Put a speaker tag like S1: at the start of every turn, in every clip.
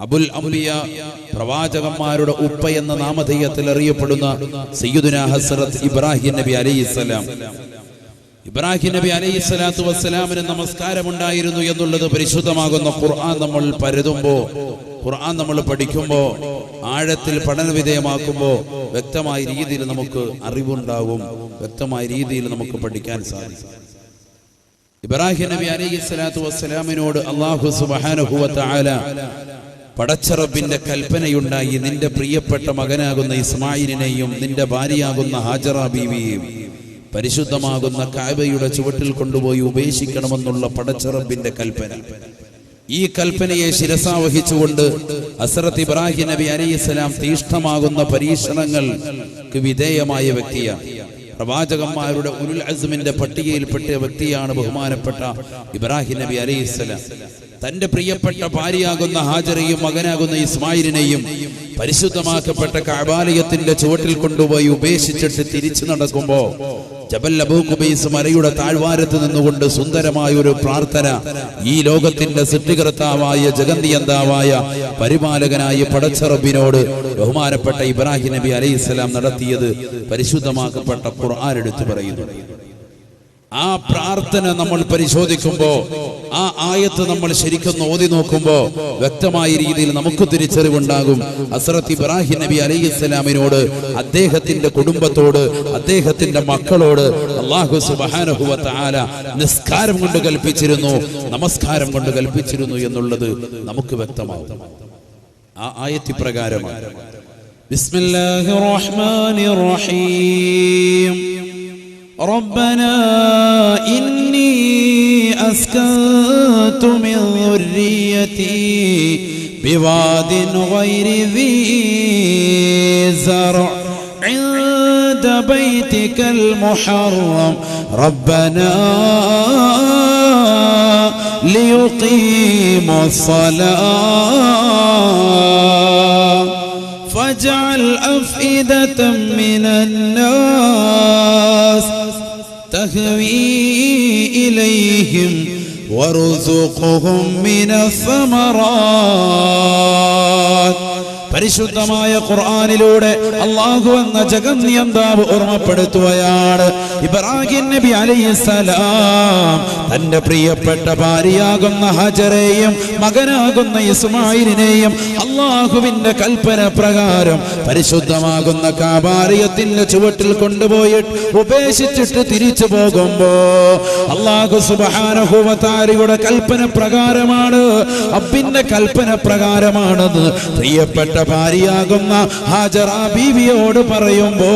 S1: അബുൽ അംബിയ പ്രവാചകന്മാരുടെ ഉപ്പ എന്ന നാമധേയത്തിൽ അറിയപ്പെടുന്ന സയ്യിദുന ഹസ്രത്ത് ഇബ്രാഹിം നബി അലൈഹിസ്സലാം ഇബ്രാഹിം നബി അലൈഹി സ്വലാത്തു വസ്സലാമിന് നമസ്കാരമുണ്ടായിരുന്നു എന്നുള്ളത് പരിശുദ്ധമാകുന്ന ഖുർആൻ നമ്മൾ പരതുമ്പോ ഖുർആൻ നമ്മൾ പഠിക്കുമ്പോ ആഴത്തിൽ പഠനവിധേയമാക്കുമ്പോ വ്യക്തമായ രീതിയിൽ നമുക്ക് അറിവുണ്ടാകും വ്യക്തമായ രീതിയിൽ നമുക്ക് പഠിക്കാൻ സാധിക്കും. ഇബ്രാഹിം നബി അലൈഹി സ്വലാത്തു വസ്സലാമിനോട് അള്ളാഹു തആല പടച്ചറബിന്റെ കൽപ്പനയുണ്ടായി നിന്റെ പ്രിയപ്പെട്ട മകനാകുന്ന ഇസ്മായിലിനെയും നിന്റെ ഭാര്യയാകുന്ന ഹാജറ ബീവിയെയും പരിശുദ്ധമാകുന്ന കാബയുടെ ചുവട്ടിൽ കൊണ്ടുപോയി ഉപേക്ഷിക്കണമെന്നുള്ള പടച്ചറബിന്റെ കൽപ്പന. ഈ കൽപ്പനയെ ശിരസാവഹിച്ചുകൊണ്ട് അസറത്ത് ഇബ്രാഹിം നബി അലൈഹിസ്സലാം തീഷ്ണമാകുന്ന പരീക്ഷണങ്ങൾക്ക് വിധേയമായ വ്യക്തിയാണ്. പ്രവാചകന്മാരുടെ ഉരുൽ അസ്മിന്റെ പട്ടികയിൽപ്പെട്ട വ്യക്തിയാണ് ബഹുമാനപ്പെട്ട ഇബ്രാഹിം നബി അലൈഹിസ്സലാം തന്റെ പ്രിയപ്പെട്ട ഭാര്യയാകുന്ന ഹാജറയും മകനാകുന്ന ഇസ്മായിലിനെയും പരിശുദ്ധമാക്കപ്പെട്ട കാബാലയത്തിന്റെ ചുവട്ടിൽ കൊണ്ടുപോയി ഉപേക്ഷിച്ചിട്ട് തിരിച്ചു നടക്കുമ്പോ ജബൽ അബൂ കുബൈസ് മലയുടെ താഴ്വാരത്ത് നിന്നുകൊണ്ട് സുന്ദരമായ ഒരു പ്രാർത്ഥന ഈ ലോകത്തിന്റെ സൃഷ്ടികർത്താവായ ജഗന്തിയന്താവായ പരിപാലകനായ പടച്ചറബിനോട് ബഹുമാനപ്പെട്ട ഇബ്രാഹിം നബി അലൈഹിസ്സലാം നടത്തിയത് പരിശുദ്ധമാക്കപ്പെട്ട ഖുർആൻ എടുത്തു പറയുന്നു. ആ പ്രാർത്ഥന നമ്മൾ പരിശോധിക്കുമ്പോൾ ആ ആയത്ത് നമ്മൾ ശരിക്കും ഓതി നോക്കുമ്പോൾ വ്യക്തമായ രീതിയിൽ നമുക്ക് തിരിച്ചറിവുണ്ടാകും. അസറത്ത് ഇബ്രാഹിം നബി അലൈഹി ഇസ്ലാമിനോട് അദ്ദേഹത്തിന്റെ കുടുംബത്തോട് അദ്ദേഹത്തിന്റെ മക്കളോട് അള്ളാഹു സുബ്ഹാനഹു വ തആല നിസ്കാരം കൊണ്ട് കൽപ്പിച്ചിരുന്നു നമസ്കാരം കൊണ്ട് കൽപ്പിച്ചിരുന്നു എന്നുള്ളത് നമുക്ക് വ്യക്തമാകും ആ ആയത്തി പ്രകാരമാണ്.
S2: റഹീം. ربنا إني أسكنت من ذريتي بواد غير ذي زرع عند بيتك المحرم. ربنا ليقيموا الصلاة. فاجعل أفئدة من الناس. تهوي إليهم وارزقهم من الثمرات. പരിശുദ്ധമായ ഖുർആാനിലൂടെ അള്ളാഹു എന്ന ജഗന്യന്താവ് ഓർമ്മപ്പെടുത്തുകയാണ്. ഇബ്രാഹിം നബി അലൈഹിസ്സലാം തന്റെ പ്രിയപ്പെട്ട ഭാര്യയാകുന്ന ഹജറേയും മകനാകുന്ന ഇസ്മായിലിനെയും അള്ളാഹുവിന്റെ കൽപ്പന പ്രകാരം പരിശുദ്ധമാകുന്ന കാബാലയത്തിന്റെ ചുവട്ടിൽ കൊണ്ടുപോയി ഉപേക്ഷിച്ചിട്ട് തിരിച്ചു പോകുമ്പോ അള്ളാഹു സുബാനഹുവതാരിയുടെ കൽപ്പന പ്രകാരമാണ്. അബിന്റെ കൽപ്പന പ്രകാരമാണെന്ന് പ്രിയപ്പെട്ട ഭാര്യയാകുന്ന ഹാജറാ ബീവിയോട് പറയുമ്പോ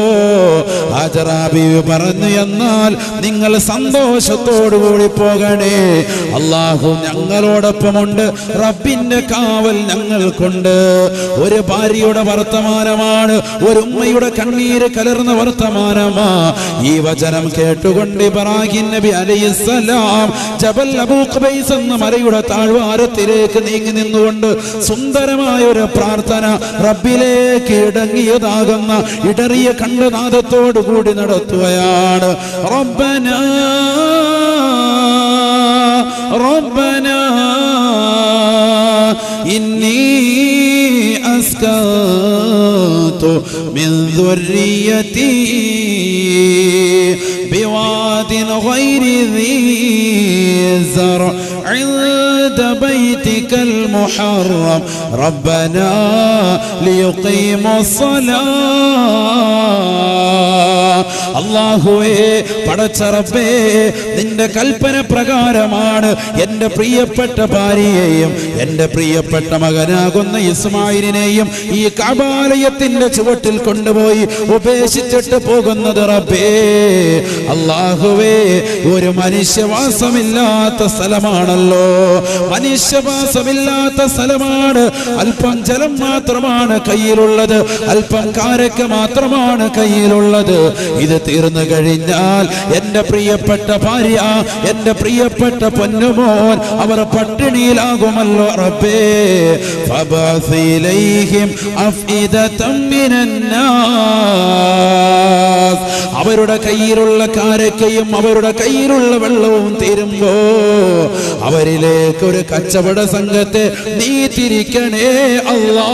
S2: ഹാജറാ ബീവി പറഞ്ഞു എന്നാൽ നിങ്ങൾ സന്തോഷത്തോടു കൂടി പോകണേ. അള്ളാഹു ഞങ്ങളോടൊപ്പമുണ്ട് റബ്ബിന്റെ കാവൽ ഞങ്ങൾക്കുണ്ട്. ഒരു ഭാര്യയുടെ വർത്തമാനമാണ് ഒരു ഉമ്മയുടെ കണ്ണീര് കലർന്ന വർത്തമാനമാ. ഈ വചനം കേട്ടുകൊണ്ട് ഇബ്രാഹിം നബി അലൈഹിസ്സലാം ജബൽ അബൂ ഖുബൈസ് എന്ന മലയുടെ താഴ്വാരത്തിലേക്ക് നീങ്ങി നിന്നുകൊണ്ട് സുന്ദരമായ ഒരു പ്രാർത്ഥന റബ്ബിലേക്ക് ഇടങ്ങിയതാകുന്ന ഇടറിയ കണ്ഠനാദത്തോടു കൂടി നടത്തുകയാണ് റബ്ബന റബ്ബന ഇന്നി أسكنت من ذريتي بواد غير ذي زرع عند بيتك المحرم. ربنا ليقيموا الصلاة. الله إيه പടച്ചറപ്പേ നിന്റെ കൽപ്പന പ്രകാരമാണ് എന്റെ പ്രിയപ്പെട്ട ഭാര്യയെയും എന്റെ പ്രിയപ്പെട്ട മകനാകുന്ന ഇസ്മായിലിനെയും ഈ കബാലയത്തിന്റെ ചുവട്ടിൽ കൊണ്ടുപോയി ഉപേക്ഷിച്ചിട്ട് പോകുന്നത് റബ്ബേ. അള്ളാഹുവേ ഒരു മനുഷ്യവാസമില്ലാത്ത സ്ഥലമാണല്ലോ. മനുഷ്യവാസമില്ലാത്ത സ്ഥലമാണ്. അല്പം ജലം മാത്രമാണ് കയ്യിലുള്ളത്. അല്പം കാരക്ക മാത്രമാണ് കയ്യിലുള്ളത്. ഇത് തീർന്നു കഴിഞ്ഞാൽ എന്റെ പ്രിയപ്പെട്ട ഭാര്യ എന്റെ പ്രിയപ്പെട്ട പൊന്നുമോൻ അവർ പട്ടിണിയിലാകുമല്ലോ റബ്ബേ. അവരുടെ കയ്യിലുള്ള കാരക്കയും അവരുടെ കയ്യിലുള്ള വെള്ളവും തീരുമ്പോ അവരിലേക്ക് ഒരു കച്ചവട സംഘത്തെ നീ തിരിക്കണേ അല്ലാ.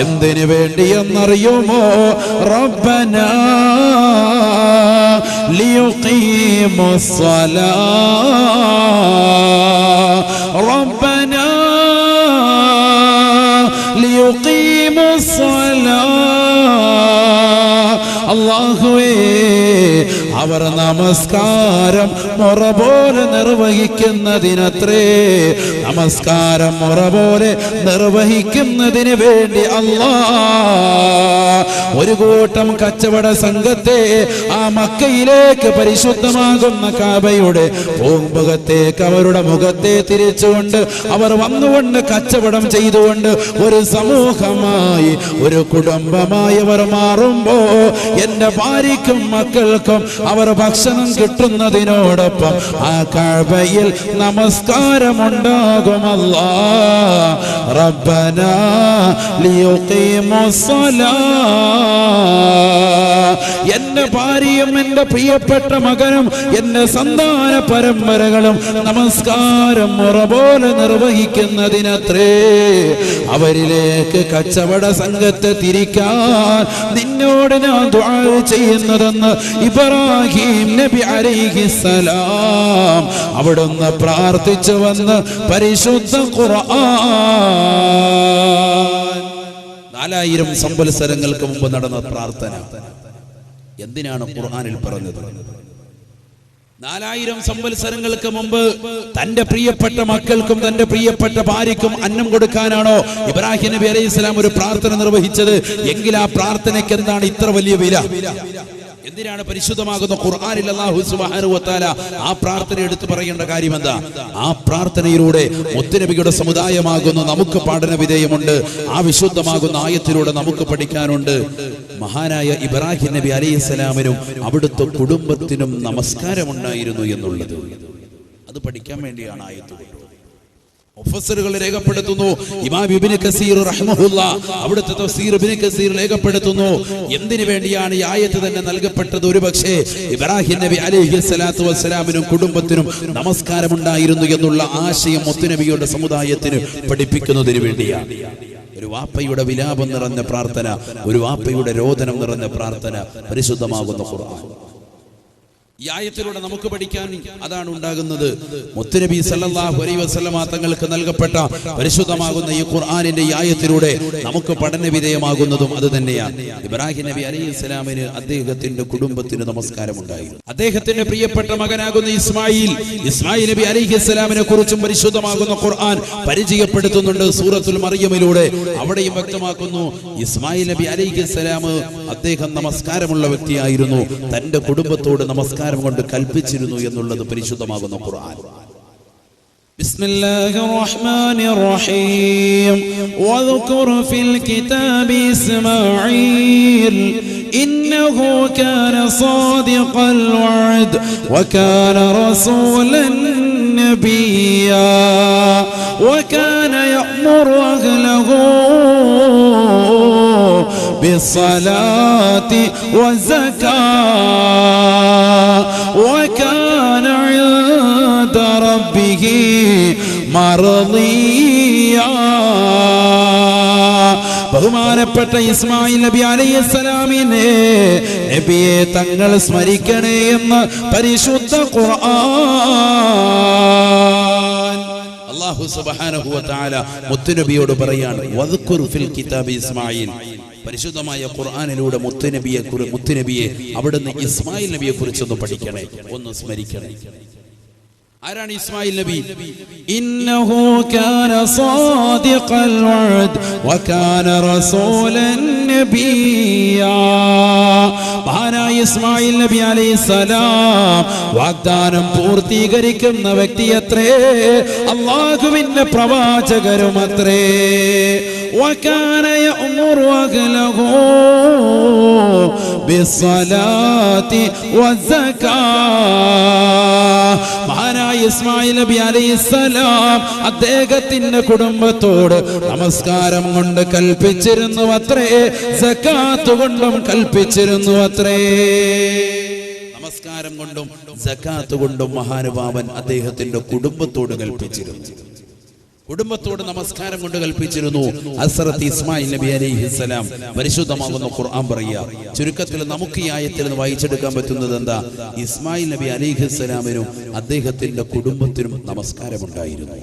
S2: എന്തിനു വേണ്ടി എന്നറിയുമോ റബ്ബന. ليقيموا الصلاة. ربنا ليقيموا الصلاة. الله إيه؟ അവർ നമസ്കാരം മുറ പോലെ നിർവഹിക്കുന്നതിനത്രേ. നമസ്കാരം മുറ പോലെ നിർവഹിക്കുന്നതിന് വേണ്ടി അല്ലാ. ഒരു കൂട്ടം കച്ചവട സംഘത്തെ ആ മക്കയിലേക്ക് പരിശുദ്ധമാകുന്ന കാബയുടെ പൂമ്പുഖത്തേക്ക് അവരുടെ മുഖത്തെ തിരിച്ചുകൊണ്ട് അവർ വന്നുകൊണ്ട് കച്ചവടം ചെയ്തുകൊണ്ട് ഒരു സമൂഹമായി ഒരു കുടുംബമായി അവർ മാറുമ്പോ എന്റെ ഭാര്യയ്ക്കും മക്കൾക്കും അവർ ഭക്ഷണം കിട്ടുന്നതിനോടൊപ്പം ആ കഴയിൽ നമസ്കാരമുണ്ടാകുമല്ല എന്റെ ഭാര്യയും എന്റെ പ്രിയപ്പെട്ട മകനും എന്റെ സന്താന പരമ്പരകളും നമസ്കാരം മുറ പോലെ നിർവഹിക്കുന്നതിനത്രേ. അവരിലേക്ക് കച്ചവട സംഘത്തെ തിരിക്കാൻ നിന്നോട് ഞാൻ ചെയ്യുന്നതെന്ന് ഇബ്രാഹിം നബി അലിഹിസലാം അവിടുന്ന് പ്രാർത്ഥിച്ചു വന്ന് പരിശുദ്ധ ഖുർആൻ.
S1: നാലായിരം സംവത്സരങ്ങൾക്ക് മുമ്പ് നടന്ന പ്രാർത്ഥന. എന്തിനാണ് ഖുർആനിൽ പറഞ്ഞത്? നാലായിരം സംവത്സരങ്ങൾക്ക് മുമ്പ് തന്റെ പ്രിയപ്പെട്ട മക്കൾക്കും തന്റെ പ്രിയപ്പെട്ട ഭാര്യക്കും അന്നം കൊടുക്കാനാണോ ഇബ്രാഹിം നബി അലൈഹി ഒരു പ്രാർത്ഥന നിർവഹിച്ചത്? എങ്കിൽ ആ പ്രാർത്ഥനയ്ക്ക് എന്താണ് ഇത്ര വലിയ വില? എന്തിനാണ് പരിശുദ്ധമാകുന്ന ഖുർആനിൽ അല്ലാഹു സുബ്ഹാനഹു വതആല ആ പ്രാർത്ഥന എടുത്തു പറയേണ്ട കാര്യം എന്താ ആ പ്രാർത്ഥനയിലൂടെ മുത്തുനബിയുടെ സമുദായമാകുന്ന നമുക്ക് പഠന വിധേയമുണ്ട് ആ വിശുദ്ധമാകുന്ന ആയത്തിലൂടെ നമുക്ക് പഠിക്കാനുണ്ട്. മഹാനായ ഇബ്രാഹിം നബി അലൈഹിസ്സലാമിനും അവിടുത്തെ കുടുംബത്തിനും നമസ്കാരമുണ്ടായിരുന്നു എന്നുള്ളത്. അത് പഠിക്കാൻ വേണ്ടിയാണ് ആയത്ത് കൊണ്ടുവന്നത്. രേഖപ്പെടുത്തുന്നു. ഇമാം ഇബ്നു കസീർ റഹ്മഹുല്ല അവിടുത്തെ തഫ്സീർ ഇബ്നു കസീർ രേഖപ്പെടുത്തുന്നു. എന്തിനു വേണ്ടിയാണ് ഈ ആയത്ത് തന്നെ നൽകപ്പെട്ടത്? ഒരുപക്ഷേ ഇബ്രാഹിം നബി അലൈഹി സ്വലാത്തു വസ്സലാമിനും കുടുംബത്തിനും നമസ്കാരമുണ്ടായിരുന്നു എന്നുള്ള ആശയം മുത്തുനബിയുടെ സമുദായത്തിന് പഠിപ്പിക്കുന്നതിന് വേണ്ടിയാണ്. ഒരു വാപ്പയുടെ വിലാപം നിറഞ്ഞ പ്രാർത്ഥന ഒരു വാപ്പയുടെ രോദനം നിറഞ്ഞ പ്രാർത്ഥന പരിശുദ്ധമാകുന്ന ഖുർആൻ. ഈ നമുക്ക് പഠിക്കാൻ അതാണ് ഉണ്ടാകുന്നത്. മുത്തുനബി സല്ലല്ലാഹു അലൈഹി വസല്ലമ തങ്ങൾക്ക് നൽകപ്പെട്ട പരിശുദ്ധമാകുന്ന ഈ ഖുർആനിന്റെ ഈ ആയത്തിലൂടെ നമുക്ക് പഠന വിധേയമാകുന്നതും അത് തന്നെയാണ്. ഇബ്രാഹിം നബി അലൈഹി സ്വലാമിന് അദ്ദേഹത്തിന്റെ കുടുംബത്തിന് നമസ്കാരം ഉണ്ടായി അദ്ദേഹത്തിന്റെ പ്രിയപ്പെട്ട മകനാകുന്ന ഇസ്മായിൽ ഇസ്മായിൽ നബി അലൈഹി സ്വലാമിനെ കുറിച്ചും പരിശുദ്ധമാകുന്ന ഖുർആൻ പരിചയപ്പെടുത്തുന്നുണ്ട് സൂറത്തുൽ മറിയമിലൂടെ. അവിടെയും വ്യക്തമാക്കുന്നു ഇസ്മായിൽ നബി അലൈഹി സ്വലാം അദ്ദേഹം നമസ്കാരമുള്ള വ്യക്തിയായിരുന്നു. തന്റെ കുടുംബത്തോട് നമസ്കാരം കൊണ്ട് കൽപ്പിച്ചിരുന്നു എന്നുള്ളത് പരിശുദ്ധമാകുന്ന ഖുർആൻ
S2: بسم الله الرحمن الرحيم واذكر في الكتاب إسماعيل إنه كان صادق الوعد وكان رسولا نبيا وكان بالصلاة والزكاة وكان عند ربه مرضيا ബഹുമാനപ്പെട്ട ഇസ്മായിൽ നബി അലൈഹിസ്സലാമിനെ നബിയെ തങ്ങൾ സ്മരിക്കണേ എന്ന് പരിശുദ്ധ ഖുർആൻ
S1: അല്ലാഹു സുബ്ഹാനഹു വ തആല മുത്തുനബിയോട് പറയാണ് വദ്കുർ ഫിൽ കിതാബി ഇസ്മായിൽ പരിശുദ്ധമായ ഖുർആാനിലൂടെ മുത്തനബിയെ മുത്തനബിയെ അവിടുന്ന് ഇസ്മായിൽ നബിയെ കുറിച്ചൊന്ന് പഠിക്കണേ. ഒന്ന് സ്മരിക്കണേ. ആരാണ് ഇസ്മായിൽ നബി?
S2: ഇന്നഹു കാന സാദിഖൽ വഅദ് വകാന റസൂലൻ നബിയാ. മഹാനായ ഇസ്മായിൽ നബി അലൈഹിസ്സലാം വാഗ്ദാനം പൂർത്തീകരിക്കുന്ന വ്യക്തിയത്രേ അല്ലാഹുവിന്റെ പ്രവാചകരുമത്രേ وكان يأمر أهله بالصلاة والزكاة മഹാനായ ഇസ്മായിൽ നബി അലൈഹിസ്സലാം അദ്ദേഹത്തിന്റെ കുടുംബത്തോട് നമസ്കാരം കൊണ്ട് കൽപ്പിച്ചിരുന്നു അത്രേ സക്കാത്ത് കൊണ്ടും കൽപ്പിച്ചിരുന്നു അത്രേ
S1: നമസ്കാരം കൊണ്ടും സക്കാത്ത് കൊണ്ടും മഹാനുഭാവൻ അദ്ദേഹത്തിന്റെ കുടുംബത്തോട് കൽപ്പിച്ചിരുന്നു കുടുംബത്തോട് നമസ്കാരം കൊണ്ട് കൽപ്പിച്ചിരുന്നു. അസറത്ത് ഇസ്മായിൽ നബി അലൈഹിസ്സലാം പരിശുദ്ധമാകുന്ന ഖുർആൻ പറയുക. ചുരുക്കത്തിൽ നമുക്ക് ഈ ആയത്തിൽ നിന്ന് വായിച്ചെടുക്കാൻ പറ്റുന്നത് എന്താ? ഇസ്മായിൽ നബി അലൈഹിസ്സലാമിനും അദ്ദേഹത്തിന്റെ കുടുംബത്തിനും നമസ്കാരമുണ്ടായിരുന്നു.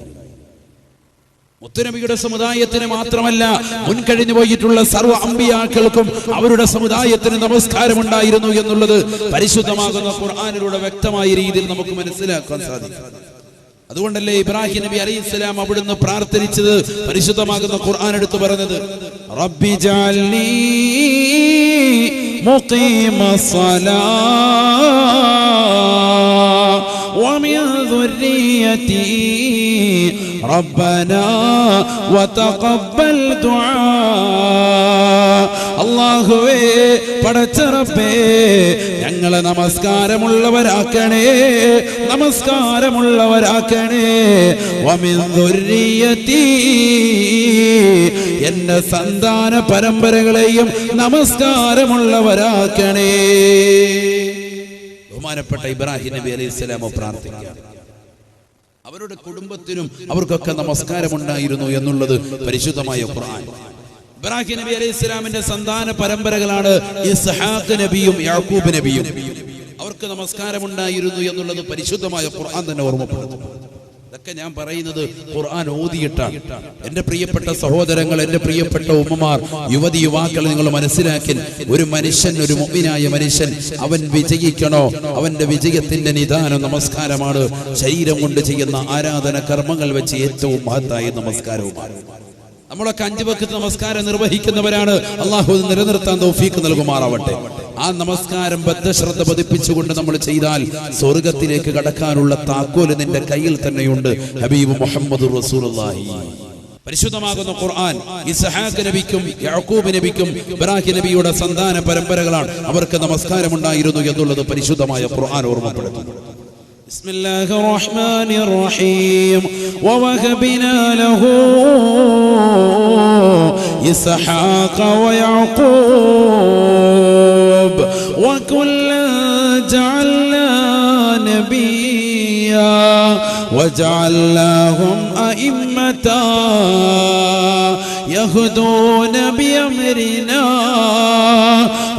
S1: മുത്തുനബിയുടെ സമുദായത്തിന് മാത്രമല്ല മുൻകഴിഞ്ഞു പോയിട്ടുള്ള സർവ അമ്പിയാക്കൾക്കും അവരുടെ സമുദായത്തിന് നമസ്കാരമുണ്ടായിരുന്നു എന്നുള്ളത് പരിശുദ്ധമാകുന്ന ഖുർആാനിലൂടെ വ്യക്തമായ രീതിയിൽ നമുക്ക് മനസ്സിലാക്കാൻ സാധിക്കും. അതുകൊണ്ടല്ലേ ഇബ്രാഹിം നബി അലൈഹി സ്വലാം അവിടുന്ന് പ്രാർത്ഥിച്ചത് പരിശുദ്ധമാകുന്ന ഖുർആൻ എടുത്തു പറഞ്ഞത്
S2: رب اجعلني مقيم الصلاة ومن ذريتي ربنا وتقبل دعاء അള്ളാഹുവേ പടച്ചറപ്പേ ഞങ്ങളെ നമസ്കാരമുള്ളവരാക്കണേ നമസ്കാരമുള്ളവരാക്കണേ വമിൻ ദുർരിയതീ എന്റെ സന്താന പരമ്പരകളെയും നമസ്കാരമുള്ളവരാക്കണേ
S1: ബഹുമാനപ്പെട്ട ഇബ്രാഹിം നബി അലൈഹി സ്വലാമ പ്രാർത്ഥിക്കുക അവരുടെ കുടുംബത്തിനും അവർക്കൊക്കെ നമസ്കാരമുണ്ടായിരുന്നു എന്നുള്ളത് പരിശുദ്ധമായ ഖുർആൻ. ഇബ്രാഹിം നബി അലൈഹി സ്വലാമിന്റെ സന്താന പരമ്പരകളാണ് ഇസ്ഹാഖ് നബിയും യാക്കൂബ് നബിയും. അവർക്ക് നമസ്കാരമുണ്ടായിരുന്നു എന്നുള്ളത് പരിശുദ്ധമായ ഖുർആൻ തന്നെ ഓർമ്മപ്പെടുത്തുന്നു. ഇതൊക്കെ ഞാൻ പറയുന്നത് ഖുർആൻ ഓതിയിട്ടാണ്. എന്റെ പ്രിയപ്പെട്ട സഹോദരങ്ങൾ എന്റെ പ്രിയപ്പെട്ട ഉമ്മമാർ യുവതി യുവാക്കൾ നിങ്ങൾ മനസ്സിലാക്കി ഒരു മനുഷ്യൻ ഒരു മുമ്പിനായ മനുഷ്യൻ അവൻ വിജയിക്കണോ? അവന്റെ വിജയത്തിന്റെ നിദാനം നമസ്കാരമാണ്. ശരീരം കൊണ്ട് ചെയ്യുന്ന ആരാധന കർമ്മങ്ങൾ വെച്ച് ഏറ്റവും മഹത്തായ നമസ്കാരവുമാണ്. നമ്മളൊക്കെ അഞ്ചു വക്കത്ത് നമസ്കാരം നിർവഹിക്കുന്നവരാണ്. അള്ളാഹു നിലനിർത്താൻ തൗഫീക്ക് നൽകുമാറാവട്ടെ. ആ നമസ്കാരം ബദ്ധശ്രദ്ധ പതിപ്പിച്ചുകൊണ്ട് നമ്മൾ ചെയ്താൽ സ്വർഗത്തിലേക്ക് കടക്കാനുള്ള താക്കോൽ നിന്റെ കയ്യിൽ തന്നെയുണ്ട്. ഹബീബ് മുഹമ്മദ് പരിശുദ്ധമാകുന്ന ഖുർആൻ ഇസ്ഹാഖ് നബിക്കും യാക്കൂബ് നബിക്കും ഇബ്രാഹിം നബിയുടെ സന്താന പരമ്പരകളാണ്. അവർക്ക് നമസ്കാരമുണ്ടായിരുന്നു എന്നുള്ളത് പരിശുദ്ധമായ ഖുർആൻ ഓർമ്മപ്പെടുത്തുന്നു.
S2: بسم الله الرحمن الرحيم. ووهبنا له إسحاق ويعقوب. وكلا جعلنا نبيا. وجعلناهم أئمة. يهدون بأمرنا.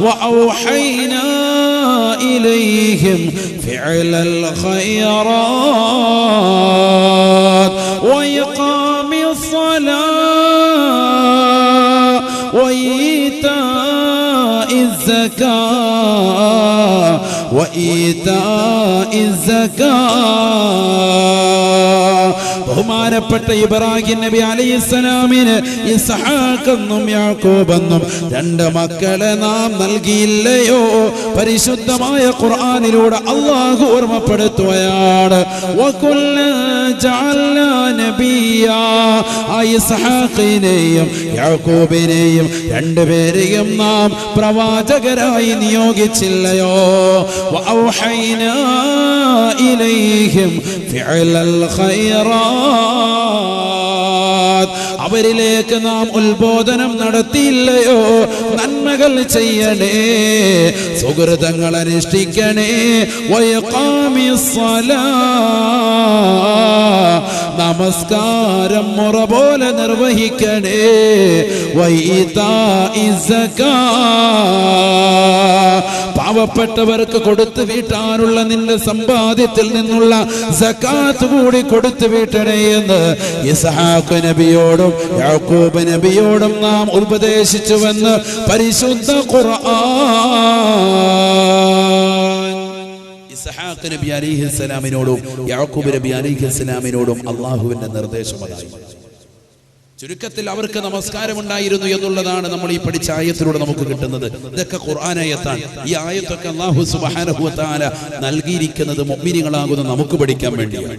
S2: وأوحينا إليهم فعل الخيرات وإقام الصلاة وإيتاء الزكاة وإيتاء الزكاة ബഹുമാനപ്പെട്ട ഇബ്രാഹിം നബി അലൈഹിസ്സലാമിന് ഇസ്ഹാഖെന്നും യാക്കോബെന്നും രണ്ട് മക്കളെ നാം നൽകിയില്ലയോ? പരിശുദ്ധമായ ഖുർആനിലൂടെ അള്ളാഹു ഓർമ്മപ്പെടുത്തുകയാണ്. യും യാക്കോബിനെയും രണ്ടുപേരെയും നാം പ്രവാചകരായി നിയോഗിച്ചില്ലയോ? ഇലൈഹിം ഫിഅലൽ ഖൈറാത്ത് അവരിലേക്ക് നാം ഉത്ബോധനം നടത്തിയില്ലയോ? നന്മകൾ ചെയ്യണേ സുഹൃതങ്ങൾ അനുഷ്ഠിക്കണേ. നമസ്കാരം മുറ പോലെ നിർവഹിക്കണേ. പാവപ്പെട്ടവർക്ക് കൊടുത്തു വീട്ടാനുള്ള നിന്റെ സമ്പാദ്യത്തിൽ നിന്നുള്ള സക്കാത്ത് കൂടി കൊടുത്തു വീട്ടണേ എന്ന് ഇസഹാഖ് നബിയോടും യാക്കൂബ് നബിയോടും നാം ഉപദേശിച്ചുവെന്ന് പരിശുദ്ധ ഖുർആൻ.
S1: ഇസ്ഹാഖ് നബി അലിഹിസ്സലാമിനോടും യാക്കൂബ് നബി അലിഹിസ്സലാമിനോടും അള്ളാഹുവിന്റെ നിർദ്ദേശം ചുരുക്കത്തിൽ അവർക്ക് നമസ്കാരം ഉണ്ടായിരുന്നു എന്നുള്ളതാണ് നമ്മൾ ഈ പഠിച്ച ആയത്തിലൂടെ നമുക്ക് കിട്ടുന്നത്. ഇതൊക്കെ ഖുർആാനായത്താണ് ഈ ആയത്തൊക്കെ അള്ളാഹു സുബാനഹുത്താല നൽകിയിരിക്കുന്നത് മൊമ്മിനികളാകുന്ന നമുക്ക് പഠിക്കാൻ വേണ്ടിയാണ്.